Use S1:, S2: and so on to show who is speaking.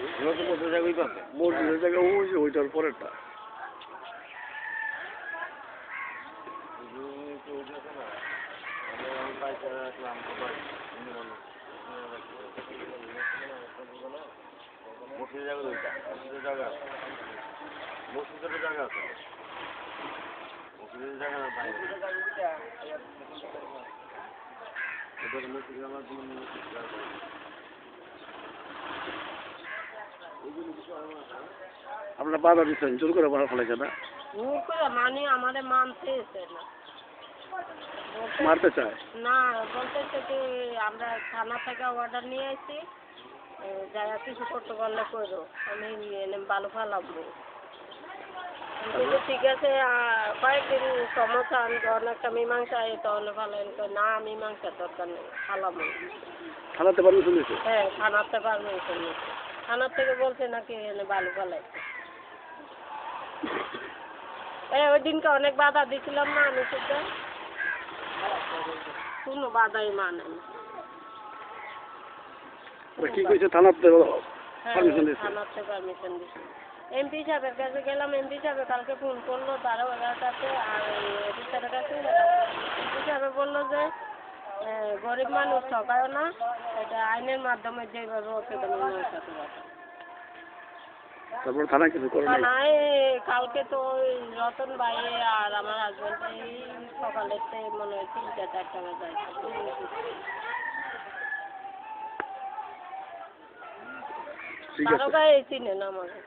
S1: ওই পাশে নতুন নতুন জায়গা ওই পাশে
S2: মসজিদের জায়গা ওই যে ওইটার পরেরটা
S1: মসজিদের জায়গা দুইটা মসজিদের জায়গা মসজিদের জায়গা আছে জন্য মসজিদের জায়গা
S2: আপনারা বাধা দিচ্ছেন জোর করে বাধা ফেলেছে না
S3: মানে আমারে মানতেছে না।
S2: মারতে চায়?
S3: না বলতেছে কি আমরা থানা থেকে অর্ডার নিয়ে আসছি যারা কিছু করতে পারলে করো। আমি ভালো ফালাবো। আমি বলছি, ঠিক আছে কয়েকদিন সমস্যা আমি যখন একটা মীমাংসা এই তাহলে ফালেন না মীমাংসার দরকার নেই ফালাবো।
S2: থানাতে পারমিশন দিয়েছে?
S3: হ্যাঁ থানাতে পারমিশন নিচ্ছে থানার থেকে বলছে নাকি এনে বালু ফালাইছে এই ওই দিনকে অনেক বাধা দিছিলাম না আমি সেটা কোনো বাধাই মানে না।
S2: ওরা কি কইছে? থানাতে
S3: হ্যাঁ
S2: পারমিশন দিয়েছে
S3: থানার থেকে পারমিশন দিচ্ছে এমপি সাহেবের কাছে গেলাম এমপি সাহেব কালকে ফোন করল তারও এগারোটাতে আর অফিসারের কাছে এমপি সাহেব বলল যে গরিব মানুষ ঠকায়ও না এটা আইনের মাধ্যমে যেভাবে ওকে
S2: তারপর থানায় কিছু করে নাই
S3: কালকে তো ওই রতন ভাই আর আমার হাজবেন্ড এই সকালের মনে হয় তিনটা চারটা বাজে
S2: আছে।
S3: তারও চিনে না আমাকে।